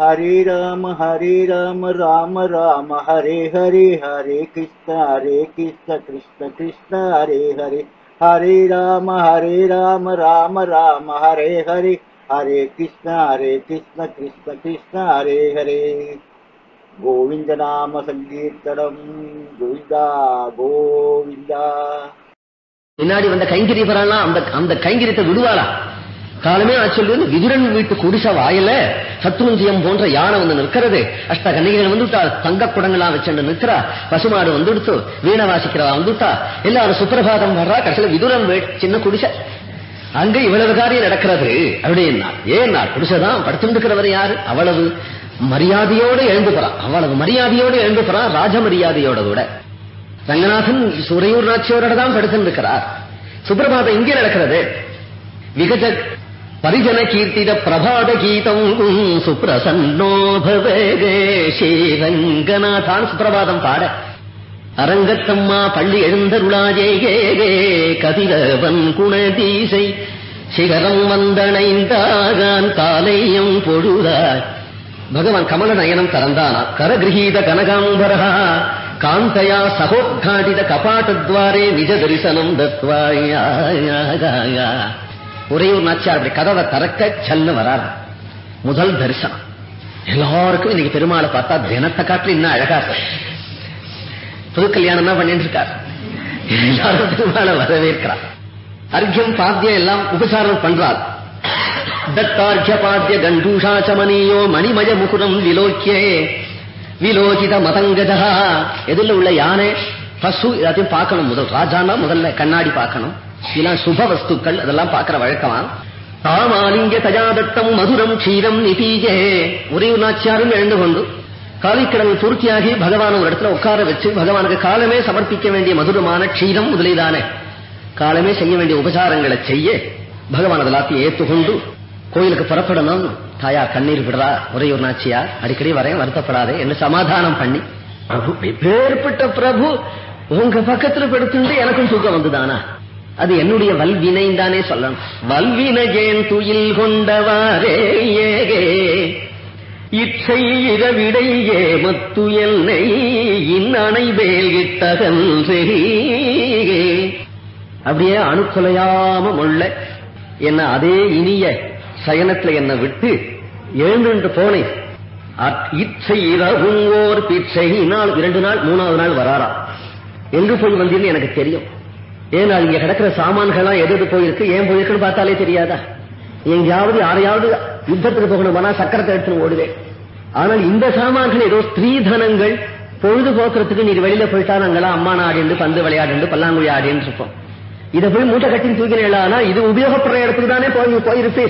ஹரே ராம ஹரே ராம ராம ராம ஹரே ஹரே ஹரே கிருஷ்ண ஹரே கிருஷ்ண கிருஷ்ண கிருஷ்ண ஹரே ஹரே. ஹரே ராம ஹரே ராம ராம ராம ஹரே ஹரே. ஹரே கிருஷ்ண ஹரே கிருஷ்ண கிருஷ்ண கிருஷ்ண ஹரே ஹரே. கோவிந்த நாம சங்கீர்த்தனம். கோவிந்தா கோவிந்தா. முன்னாடி வந்த கைங்கரிய அந்த அந்த கைங்கரியத்தை விடுவாளா? காலமே ஆச்சொல்லி வந்து விதுரன் வீட்டு குடிச வாயில சத்ருஞ்சியம் போன்ற யானை வந்து நிற்கிறது. அஷ்ட கன்னிகைகள் வந்துட்டா தங்க குடங்களா வச்சுட்டு நிற்கிறா. பசுமாடு வந்துடுத்து வீணை வாசிக்கிறவா வந்துட்டா எல்லாரும் சுப்பிரபாதம் வர்றா. கடைசியில் விதுரன் சின்ன குடிசை. அங்க இவ்வளவு காரியம் நடக்கிறது. அப்படின்னா ஏன்னா குடிசைதான் படுத்துருக்கிறவர் யாரு? அவ்வளவு மரியாதையோடு எழுந்து போறான். அவ்வளவு மரியாதையோடு எழுந்து போறான். ராஜ மரியாதையோட கூட. ரங்கநாதன் சுரையூர் நாச்சியோரோட தான் படுத்திருக்கிறார் சுப்பிரபாதம் இங்கே நடக்கிறது. விகஜ பரிஜன கீர்த்தித பிரபாத கீதம் சுப்ரசன்னோ பவேகே ஸ்ரீரங்கநாதான் சுப்பிரபாதம் பாட அரங்கத்தம்மா பள்ளி எழுந்தருளாஜே கே கதிரவன் குணதீசை சிகரம் வந்தணைந்தாகான் காலையும் பொழுதாய் பகவான் கமல நயனம் தரந்தானா கரகிரகீத கனகாம்பரா காந்தயா சகோத்காடித கபாட்டத்வாரே நிஜ தரிசனம் தத்வாயா ஒரே ஒரு நாச்சியார் அப்படி கதவை திறக்க செல்ல வராது முதல் தரிசனம். எல்லாருக்கும் இன்னைக்கு பெருமாளை பார்த்தா தினத்தை காட்டில் இன்னும் அழகா இருக்கு. புது கல்யாணம் தான் பண்ணிட்டு இருக்கார். எல்லாரும் பெருமாளை வரவேற்கிறார் அர்க்கியம் பாத்தியம் எல்லாம் உபசாரம் பண்றார். தத்தார்க்கிய பாத்திய கண்டூஷா சமனியோ மணிமய முகுரம் விலோக்கியே. விலோகித மதங்கஜா எதில் உள்ள யானை பசு எல்லாத்தையும் பார்க்கணும் முதல். ராஜானா முதல்ல கண்ணாடி பார்க்கணும். இதெல்லாம் சுப வஸ்துக்கள் அதெல்லாம் பார்க்கிற வழக்கமா? தாமாலிங்க தஜாதத்தம் மதுரம் க்ஷீரம் நிபீஜே ஒரே நாச்சியாரும் எழுந்து கொண்டு காலிக்கிழமை பூர்த்தியாகி பகவான் ஒரு இடத்துல உட்கார வச்சு பகவானுக்கு காலமே சமர்ப்பிக்க வேண்டிய மதுரமான க்ஷீரம் முதலீதானே காலமே செய்ய வேண்டிய உபசாரங்களை செய்ய பகவான் அதெல்லாத்தையும் ஏத்துக்கொண்டு கோயிலுக்கு புறப்படணும். தாயா கண்ணீர் விடுறா. ஒரே ஒரு நாச்சியா அடிக்கடி வரேன் வருத்தப்படாதே என்ன சமாதானம் பண்ணி பிரபு பேர்பட்ட பிரபு உங்க பக்கத்துல படுத்துட்டு எனக்கும் தூக்கம் வந்துதானா? அது என்னுடைய வல்வினை தானே சொல்லணும். வல்வினையேன் துயில் கொண்டவாரே ஏகே. இச்சை இரவிடையே மத்து என்னை இன்னணை வேல் செகே அப்படியே அணுக்கொலையாம உள்ள என்ன அதே இனிய சயனத்துல என்ன விட்டு எழுந்துட்டு போனேன். இச்சை இரவும் ஓர் பிச்சை நாள் இரண்டு நாள் மூணாவது நாள் வராரா? எங்கு போய் வந்தீர்னு எனக்கு தெரியும். ஏன்னா இங்க கிடக்கிற சாமான்கள்லாம் எது எது போயிருக்கு ஏன் போயிருக்குன்னு பார்த்தாலே தெரியாதா? எங்கேயாவது யாரையாவது யுத்தத்துக்கு போகணுமானா சக்கரத்தை எடுத்துன்னு ஓடுவேன். ஆனால் இந்த சாமான்கள் ஏதோ ஸ்திரீதனங்கள் பொழுதுபோக்குறதுக்கு நீர் வெளியில போயிட்டா நாங்களாம் அம்மா நாடு பந்து விளையாடிண்டு பல்லாங்குழி ஆடின்னு இருப்போம். இதை போய் மூட்டை கட்டி தூக்கினா இது உபயோகப்படுற இடத்துக்கு தானே போய் போயிருக்கு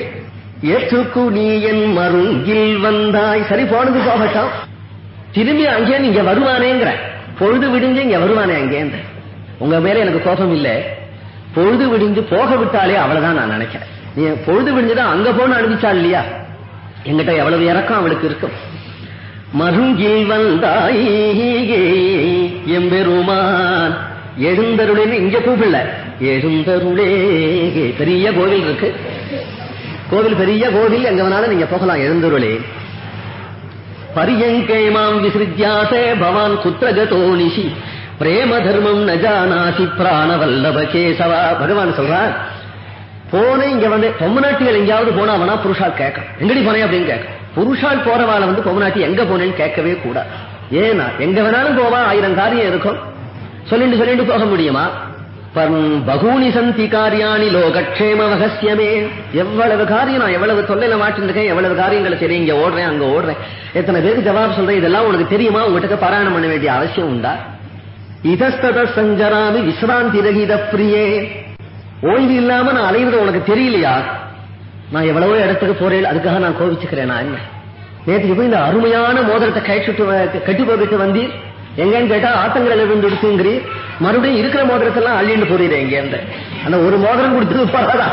ஏற்றுக்கு நீ என் மருங்கில் வந்தாய். சரி போனது போகட்டும். திரும்பி அங்கே நீங்க வருவானேங்கிற. பொழுது விடுங்க இங்க வருவானே அங்கேன்ற. உங்க மேல எனக்கு கோபம் இல்ல. பொழுது விடிஞ்சு போக விட்டாலே அவ்வளவுதான் நான் நினைக்கிறேன். நீ பொழுது விடிஞ்சுதான் அங்க போன அனுப்பிச்சாள் இல்லையா? எங்கிட்ட எவ்வளவு இறக்கம் அவளுக்கு இருக்கும். மருங்கில் வந்தாயே எம்பெருமான். எழுந்தருளேன்னு இங்க கூப்பிடல. எழுந்தருளே பெரிய கோவில் இருக்கு. கோவில் பெரிய கோவில் எங்க வேணாலும் நீங்க போகலாம் எழுந்தருளே. பரியங்கை மாம் விசிருத்தியாசே பவான் குத்திரகதோ நிஷி பிரேம தர்மம் நஜானாசி பிராணவல்லப கேசவா. பகவான் சொல்றார் போன இங்க வந்து பொம்மநாட்டிகள் எங்கேயாவது போனா அவனா புருஷால் கேட்கும் எங்கடி போனேன் அப்படின்னு கேட்கும் புருஷால் போறவாள வந்து பொம்மநாட்டி எங்க போனேன்னு கேட்கவே கூடாது. ஏன்னா எங்க வேணாலும் போவா ஆயிரம் காரியம் இருக்கும். சொல்லிட்டு சொல்லிட்டு போக முடியுமா? பகூனி சந்தி காரியாணி லோகக்ஷேம ரகசியமே எவ்வளவு காரியம் நான் எவ்வளவு தொல்லையில மாட்டிருக்கேன் எவ்வளவு காரியங்களை சரி இங்க ஓடுறேன் அங்க ஓடுறேன். எத்தனை பேருக்கு ஜவாப் சொல்றேன் இதெல்லாம் உனக்கு தெரியுமா? உங்ககிட்ட பாராயணம் பண்ண வேண்டிய அவசியம் உண்டா? இதஸ்தத சஞ்சராமி விசிராந்தி ரகித பிரியே. ஓய்வு இல்லாம நான் அலைவது உனக்கு தெரியலையா? நான் எவ்வளவோ இடத்துக்கு போறேன் அதுக்காக நான் கோவிச்சுக்கிறேன் நான் என்ன? நேற்றுக்கு போய் இந்த அருமையான மோதிரத்தை கழிச்சுட்டு வ- கட்டி போட்டுட்டு வந்து எங்கன்னு கேட்டா ஆத்தங்கரையில இருந்து எடுத்துங்கிறி மறுபடியும் இருக்கிற மோதிரத்தெல்லாம் அள்ளிட்டு போறீங்க இங்க இருந்து அந்த ஒரு மோதிரம் கொடுத்தது பரவாதா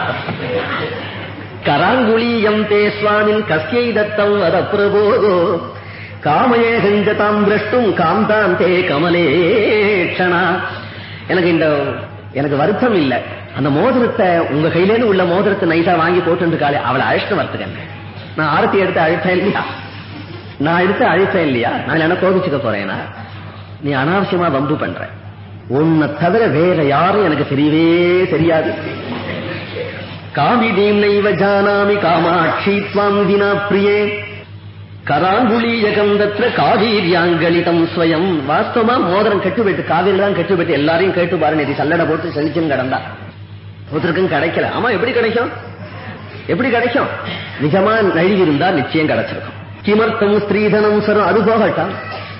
கராங்குளியம் தே சுவாமின் கஸ்கை தத்தம் அத பிரபோ காமயே செஞ்சதாம் திரஷ்டும் காந்தாந்தே தே கமலேட்சணா எனக்கு இந்த எனக்கு வருத்தம் இல்ல. அந்த மோதிரத்தை உங்க கையிலேருந்து உள்ள மோதிரத்தை நைசா வாங்கி போட்டு காலே அவளை அழைச்சிட்டு வரத்துக்கங்க நான் ஆரத்தி எடுத்து அழைத்தேன் இல்லையா? நான் எடுத்து அழைத்தேன் இல்லையா? நான் என்ன கோபிச்சுக்க போறேனா? நீ அனாவசியமா வம்பு பண்ற. உன்னை தவிர வேற யாரும் எனக்கு தெரியவே தெரியாது. காமிதீம் நைவ ஜானாமி காமாட்சி துவாம் தினா பிரியே. கராங்குளீயகம் தத்திர காவீரியாங்களிதம் ஸ்வயம். வாஸ்தவமா மோதிரம் கட்டுப்பட்டு காவிரி தான் கட்டுப்பட்டு எல்லாரையும் கேட்டு பாரு இது சல்லடை போட்டு செழிச்சுன்னு கிடந்தா. ஒருத்தருக்கும் கிடைக்கல. ஆமா எப்படி கிடைக்கும்? எப்படி கிடைக்கும்? நிஜமா நழுவி இருந்தா நிச்சயம் கிடைச்சிருக்கும். கிமர்த்தம் ஸ்ரீதனம் சரம் அது போகட்டும்.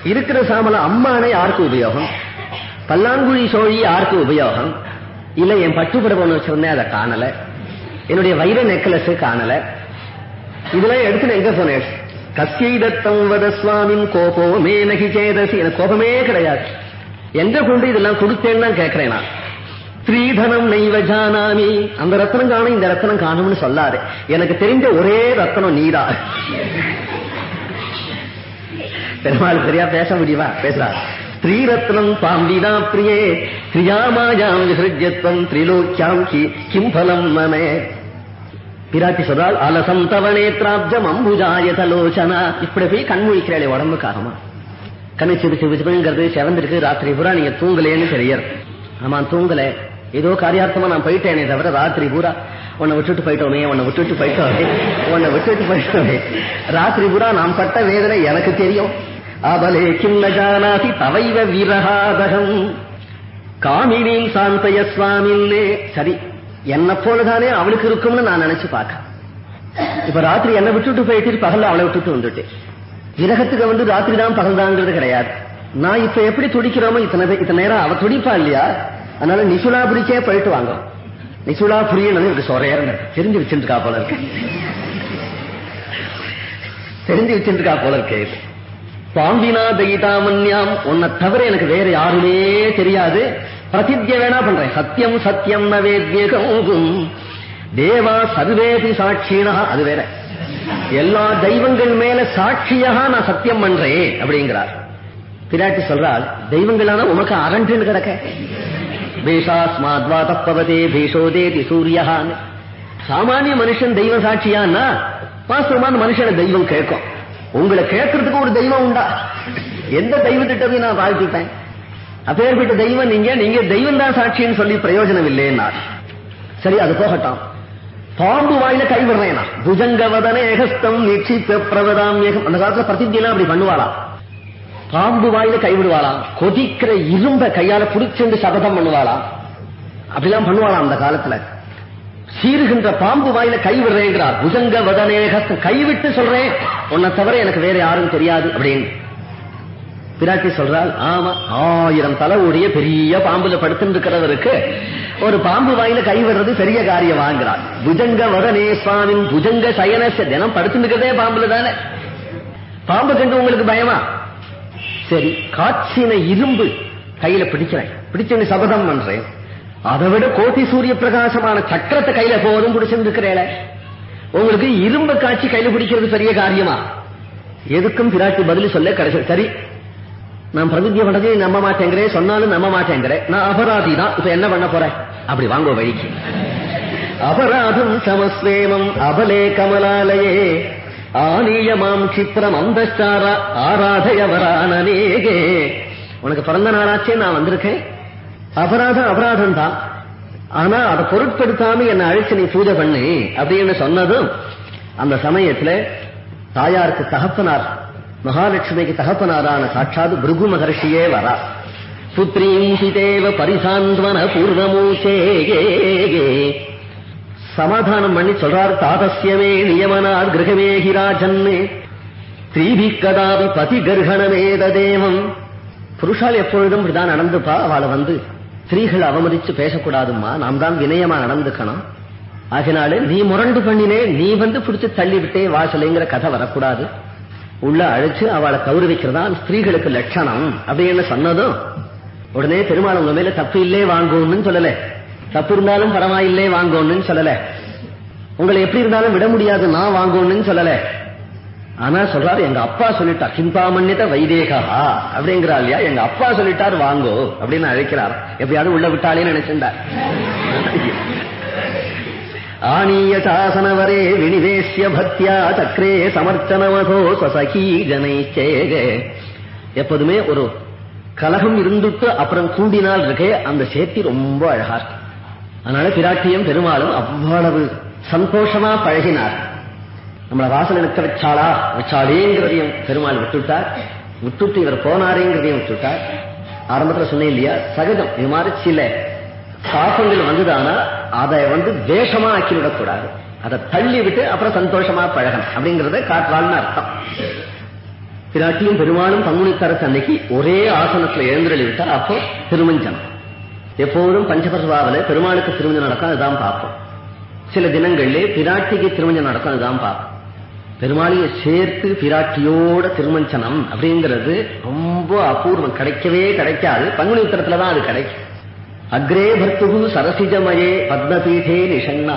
இருக்கிற சாமல அம்மானை யாருக்கு உபயோகம்? பல்லாங்குழி சோழி யாருக்கு உபயோகம்? இல்ல என் பட்டுப்பட ஒண்ணு வச்சிருந்தேன் அதை காணல. என்னுடைய வைர நெக்லஸ் காணல. இதெல்லாம் எடுத்து எங்க போனேன்? கஸ்யைதத்தம் வத சுவாமின் கோபோ மே நகி சேதசி. எனக்கு கோபமே கிடையாது. எங்க கொண்டு இதெல்லாம் கொடுத்தேன்னு தான் கேட்கிறேன் நான். ஸ்ரீதனம் நெய்வ ஜானாமி. அந்த ரத்னம் காணும் இந்த ரத்னம் காணும்னு சொல்லாரு எனக்கு தெரிஞ்ச ஒரே ரத்னம் நீதா. பெருமாள் சரியா பேச முடியுமா? பேசுறா. ஸ்ரீரத்னம் பாம்பிதா பிரியே. கிரியாமாயாம் விசிருஜத்வம் திரிலோக்கியாம் கி கிம் பலம் மமே. பிராட்டி சொல்றாள் அலசம் தவ நேத்ராப்ஜம் அம்புஜாயதலோச்சனா இப்படி போய் கண் முழிக்கிறாளே உடம்புக்காகமா கண்ணு சிறு சிறு செவந்திருக்கு ராத்திரி பூரா நீங்க தூங்கலேன்னு தெரியர் ஆமா தூங்கல. ஏதோ காரியார்த்தமா நான் போயிட்டேனே தவிர ராத்திரி பூரா உன்னை விட்டுட்டு போயிட்டோமே உன்னை விட்டுட்டு போயிட்டோமே உன்னை விட்டுட்டு போயிட்டோமே. ராத்திரி பூரா நாம் பட்ட வேதனை எனக்கு தெரியும். அபலே கிண்ண ஜானாதி தவைவ வீரகாதகம். காமினின் சாந்தய சுவாமின்னே. சரி என்ன போலதானே அவளுக்கு இருக்கும்னு நான் நினைச்சு பார்க்க இப்ப ராத்திரி என்ன விட்டுட்டு போயிட்டு பகல்ல அவளை விட்டுட்டு வந்துட்டேன். விரகத்துக்கு வந்து ராத்திரி தான் பகல் தான்ங்கிறது கிடையாது. நான் இப்ப எப்படி துடிக்கிறோமோ இத்தனை இத்தனை நேரம் அவ துடிப்பா இல்லையா? அதனால நிசுலாபுரிக்கே போயிட்டு வாங்க. நிசுலாபுரியன்னு எனக்கு சொரையர் தெரிஞ்சு வச்சுருக்கா போல இருக்கு. தெரிஞ்சு வச்சுருக்கா போல இருக்கு. இது. பாம்பினா தயிதாமன்யாம் உன்னை தவிர எனக்கு வேற யாருமே தெரியாது. பிரதிஜ்ய வேணா பண்றேன். சத்தியம் சத்தியம் ந வேத்யகம் தேவா சர்வேதி சாட்சினா அது வேற. எல்லா தெய்வங்கள் மேல சாட்சியாக நான் சத்தியம் பண்றேன் அப்படிங்கிறார். பிராட்டி சொல்றால் தெய்வங்களான உனக்கு அரண்டுன்னு கிடக்க. பீஷாஸ்மாத்வா தப்பவதே பீஷோதேதி சூரியஹான்னு சாமானிய மனுஷன் தெய்வ சாட்சியான்னா வாஸ்தவமான மனுஷனை தெய்வம் கேட்கும். உங்களை கேட்கறதுக்கு ஒரு தெய்வம் உண்டா? எந்த தெய்வத்திட்ட போய் நான் வாழ்த்திப்பேன். அப்பேற்பட்ட தெய்வம் நீங்க நீங்க தெய்வம் தான் சாட்சின்னு சொல்லி பிரயோஜனம் இல்லைன்னா சரி அது போகட்டும். பாம்பு வாயில கை விடுறேனா? புஜங்கவதன ஏகஸ்தம் நிச்சித்த பிரவதாம் ஏகம். அந்த காலத்துல பிரதிஜெல்லாம் அப்படி பண்ணுவாளாம். பாம்பு வாயில கைவிடுவாளாம் கொதிக்கிற இரும்ப கையால புடிச்சுண்டு சபதம் பண்ணுவாளாம். அப்படிலாம் பண்ணுவாளாம் அந்த காலத்துல. சீருகின்ற பாம்பு வாயில கை விடுறேங்கிறார். புஜங்க வதனேகஸ்தம் கைவிட்டு சொல்றேன். உன்னை தவிர எனக்கு வேற யாரும் தெரியாது அப்படின்னு. பிராட்டி சொல்றாள் ஆமா ஆயிரம் தலை உடைய பெரிய பாம்புல படுத்துட்டு இருக்கிறவருக்கு ஒரு பாம்பு வாயில கை விடுறது பெரிய காரியம் வாங்குறாள். புஜங்க வதனே சுவாமின் புஜங்க சயனச தினம் படுத்துட்டு பாம்புல தானே. பாம்பு கண்டு உங்களுக்கு பயமா? சரி காட்சின இரும்பு கையில பிடிக்கிறேன். பிடிச்சு சபதம் பண்றேன். அதை விட கோட்டி சூரிய பிரகாசமான சக்கரத்தை கையில போதும் பிடிச்சிட்டு உங்களுக்கு இரும்பு காட்சி கையில பிடிக்கிறது பெரிய காரியமா? எதுக்கும் பிராட்டி பதில் சொல்ல கிடைச்சது சரி நான் பிரதிஜை பண்ணதே நம்ப மாட்டேங்கிறேன் சொன்னாலும் நம்ப மாட்டேங்கிறேன் நான் அபராதி தான். இப்ப என்ன பண்ண போறேன் அப்படி வாங்க வழிக்கு. அபராதம் சமஸ்வேமம் அபலே கமலாலயே. ஆனியமாம் சித்திரம் அந்தஸ்டார ஆராதயவரானேகே உனக்கு பிறந்த நாளாச்சே நான் வந்திருக்கேன். அபராதம் அபராதம் தான். ஆனா அதை பொருட்படுத்தாம என்னை அழைச்சு நீ பூஜை பண்ணு அப்படின்னு சொன்னதும் அந்த சமயத்துல தாயாருக்கு தகப்பனார் மகாலட்சுமிக்கு தகப்பனாரான சாட்சாத் பிருகு மகர்ஷியே வரா. புத்ரீம் சிதேவ பரிசாந்த்வன பூர்வமூச்சே சமாதானம் பண்ணி சொல்றார் தாதஸ்யமே நியமனார் கிரகமேகி ராஜன்னு. ஸ்திரீபி கதாபி பதி புருஷால் எப்பொழுதும் இப்படிதான் நடந்துப்பா அவளை வந்து ஸ்திரீகள் அவமதிச்சு பேசக்கூடாதும்மா நாம் தான் வினயமா நடந்துக்கணும். ஆகினாலே நீ முரண்டு பண்ணினே நீ வந்து பிடிச்சு தள்ளி விட்டே வாசலைங்கிற கதை வரக்கூடாது. உள்ள அழைச்சு அவளை கௌரவிக்கிறதா ஸ்திரீகளுக்கு லட்சணம். அப்படின்னு சொன்னதும் உடனே பெருமாள் உங்க மேல தப்பு இல்லே வாங்கும்னு சொல்லல. தப்பு இருந்தாலும் பரவாயில்லே வாங்கணும்னு சொல்லல. உங்களை எப்படி இருந்தாலும் விட முடியாது நான் வாங்கணும்னு சொல்லல. ஆனா சொல்றாரு எங்க அப்பா சொல்லிட்டார் கிம்பாமன்யத வைதேகா. அப்படிங்கிறா இல்லையா? எங்க அப்பா சொல்லிட்டார் வாங்கோ. அப்படின்னு அழைக்கிறார். எப்படியாவது உள்ள விட்டாலே நினைச்சிருந்தார் ஆனீயதாசனவரே வினிவேசிய பக்தியா சக்கரே சமர்த்தனமகோ சசகி ஜனைச்சேக எப்போதுமே ஒரு கலகம் இருந்துட்டு அப்புறம் கூடினால் இருக்கே அந்த சேர்த்தி ரொம்ப அழகா இருக்கு. அதனால பிராட்டியும் பெருமாளும் அவ்வளவு சந்தோஷமா பழகினார். நம்மளை வாசல் நிற்க வச்சாளா? வச்சாளேங்கிறதையும் பெருமாள் விட்டுட்டார். விட்டுட்டு இவர் போனாரேங்கிறதையும் விட்டுட்டார். ஆரம்பத்தில் சொன்னேன் இல்லையா சகஜம். இது மாதிரி சில பாப்பங்கள் வந்துதானா அதை வந்து தேசமா ஆக்கிவிடக்கூடாது. அதை தள்ளி விட்டு அப்புறம் சந்தோஷமா பழகணும். அப்படிங்கறத காட்டுறாள்னு அர்த்தம். பிராட்டியும் பெருமாளும் பங்குனித்தரசு அன்னைக்கு ஒரே ஆசனத்துல எழுந்திரளி விட்டா அப்போ திருமஞ்சனம். எப்போதும் பஞ்சபர்வாவில பெருமாளுக்கு திருமஞ்சம் நடக்கும் அதுதான் பார்ப்போம். சில தினங்கள்ல பிராட்டிக்கு திருமஞ்சம் நடக்கும் அதுதான் பார்ப்போம். பெருமாளையை சேர்த்து பிராட்டியோட திருமஞ்சனம் அப்படிங்கிறது ரொம்ப அபூர்வம். கிடைக்கவே கிடைக்காது. பங்குனி உத்தரத்துலதான் அது கிடைக்கும். அக்ரே பர்த்துகு சரசிஜமயே பத்மபீதே நிஷண்ணா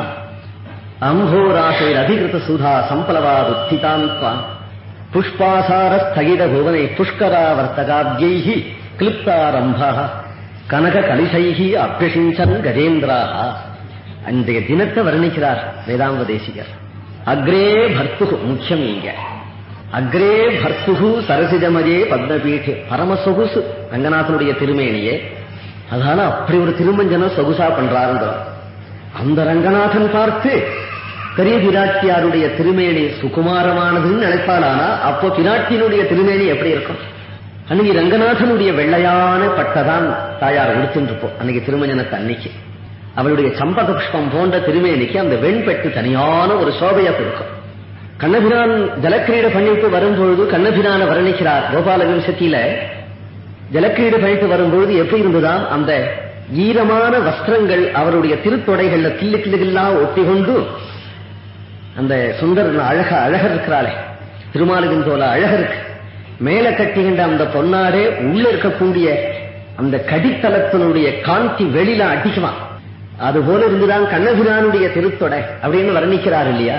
அம்போராசைர் அதிகிருத சுதா சம்பலவாது உத்திதாந்த்வா புஷ்பாசார ஸ்தகித புவனை புஷ்கராவர்த்தகாப்யை கிளிப்தாரம்ப கனக கலிசைகி அபியசிஞ்சன் கஜேந்திராக அன்றைய தினத்தை வர்ணிக்கிறார் வேதாந்த தேசிகர் அக்ரே பர்த்துகு முக்கியம் இங்க. அக்ரே பர்த்துகு சரசிஜமஜே பத்மபீഠே பரமசொகுசு ரங்கநாதனுடைய திருமேனியே. அதனால அப்படி ஒரு திருமஞ்சனம் சொகுசா பண்றாருங்க. அந்த ரங்கநாதன் பார்த்து பெரிய பிராட்டியாருடைய திருமேனி சுகுமாரமானதுன்னு நினைப்பாளானா? அப்போ பிராட்டியினுடைய திருமேனி எப்படி இருக்கும்? அன்னைக்கு ரங்கநாதனுடைய வெள்ளையான பட்டதான் தாயார் உடுத்துருப்போம் அன்னைக்கு திருமஞ்சனத்தை அன்னைக்கு. அவளுடைய சம்பக புஷ்பம் போன்ற திருமேனிக்கு அந்த வெண்பெட்டு தனியான ஒரு சோபையா கொடுக்கும். கண்ணபிரான் ஜலக்கிரீட பண்ணிட்டு வரும்பொழுது கண்ணபிரான வர்ணிக்கிறார் கோபால விம்சத்தியில ஜலக்கீடு பண்ணிட்டு வரும்பொழுது எப்படி இருந்துதான் அந்த ஈரமான வஸ்திரங்கள் அவருடைய திருத்தொடைகள்ல கில்லு கில்லுகள்லாம் ஒட்டி கொண்டு அந்த சுந்தர் அழக அழக இருக்கிறாளே. திருமாலின் தோல அழக இருக்கு. மேல கட்டுகின்ற அந்த பொன்னாடே உள்ள இருக்கக்கூடிய அந்த கடித்தளத்தினுடைய காந்தி வெளியில அடிக்குவான் அது போல இருந்துதான் கண்ணபிரானுடைய திருத்தொடை அப்படின்னு வர்ணிக்கிறார் இல்லையா?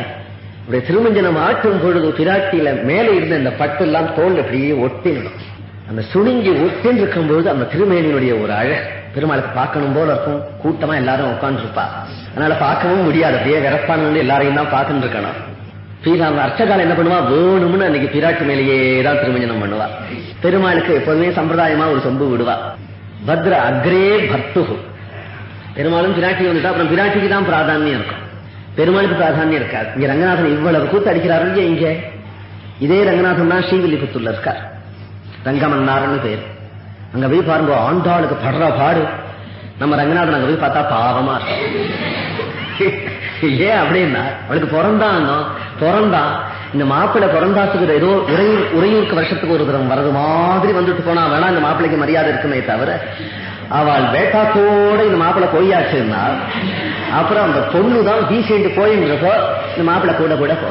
இப்படி திருமஞ்சனம் ஆட்டும் பொழுது பிராட்டியில மேலே இருந்த இந்த பட்டு எல்லாம் தோல் அப்படியே ஒட்டிடும் அந்த சுணுங்கி ஒட்டின்னு இருக்கும்போது அந்த திருமேனியினுடைய ஒரு அழகு. பெருமாளுக்கு பார்க்கணும் போல இருக்கும். கூட்டமா எல்லாரும் உட்கார்ந்து இருப்பா அதனால பார்க்கவும் முடியாது. அப்படியே விரப்பான்னு எல்லாரையும் தான் பார்த்துட்டு இருக்கணும் பீரா அர்ச்சகாலம் என்ன பண்ணுவா? வேணும்னு அன்னைக்கு பிராட்டி மேலேயே தான் திருமஞ்சனம் பண்ணுவா. பெருமாளுக்கு எப்போதுமே சம்பிரதாயமா ஒரு சொம்பு விடுவா. பத்ர அக்ரே பர்த்துகு பெருமாளும் பிராட்டி வந்துட்டா. அப்புறம் பிராட்டிக்கு தான் பிராதானியம் இருக்கும். பெருமாளுக்கு பிராதானியம் இருக்காது. இங்க ரங்கநாதன் இவ்வளவு கூத்து அடிக்கிறாரு இல்லையா இங்க? இதே ரங்கநாதன் தான் ஸ்ரீவில்லிபுத்தூர்ல இருக்கார். ரங்கமன்னார்னு பேர். அங்க போய் பாருங்க ஆண்டாளுக்கு படுற பாடு. நம்ம ரங்கநாதன் அங்க போய் பார்த்தா பாவமா இருக்கும் ஏன் அப்படின்னா அவளுக்கு பிறந்தான் பிறந்தான். இந்த மாப்பிள்ளை பிறந்தாசுக்கு ஏதோ உறையூர் உறையூருக்கு வருஷத்துக்கு ஒரு தரம் வரது மாதிரி வந்துட்டு போனா வேணா இந்த மாப்பிள்ளைக்கு மரியாதை இருக்குமே தவிர அவள் வேட்டாத்தோட இந்த மாப்பிள்ளை போயாச்சுன்னா அப்புறம் அந்த பொண்ணு தான் வீசிட்டு போயின்றப்போ இந்த மாப்பிள்ளை கூட கூட போ.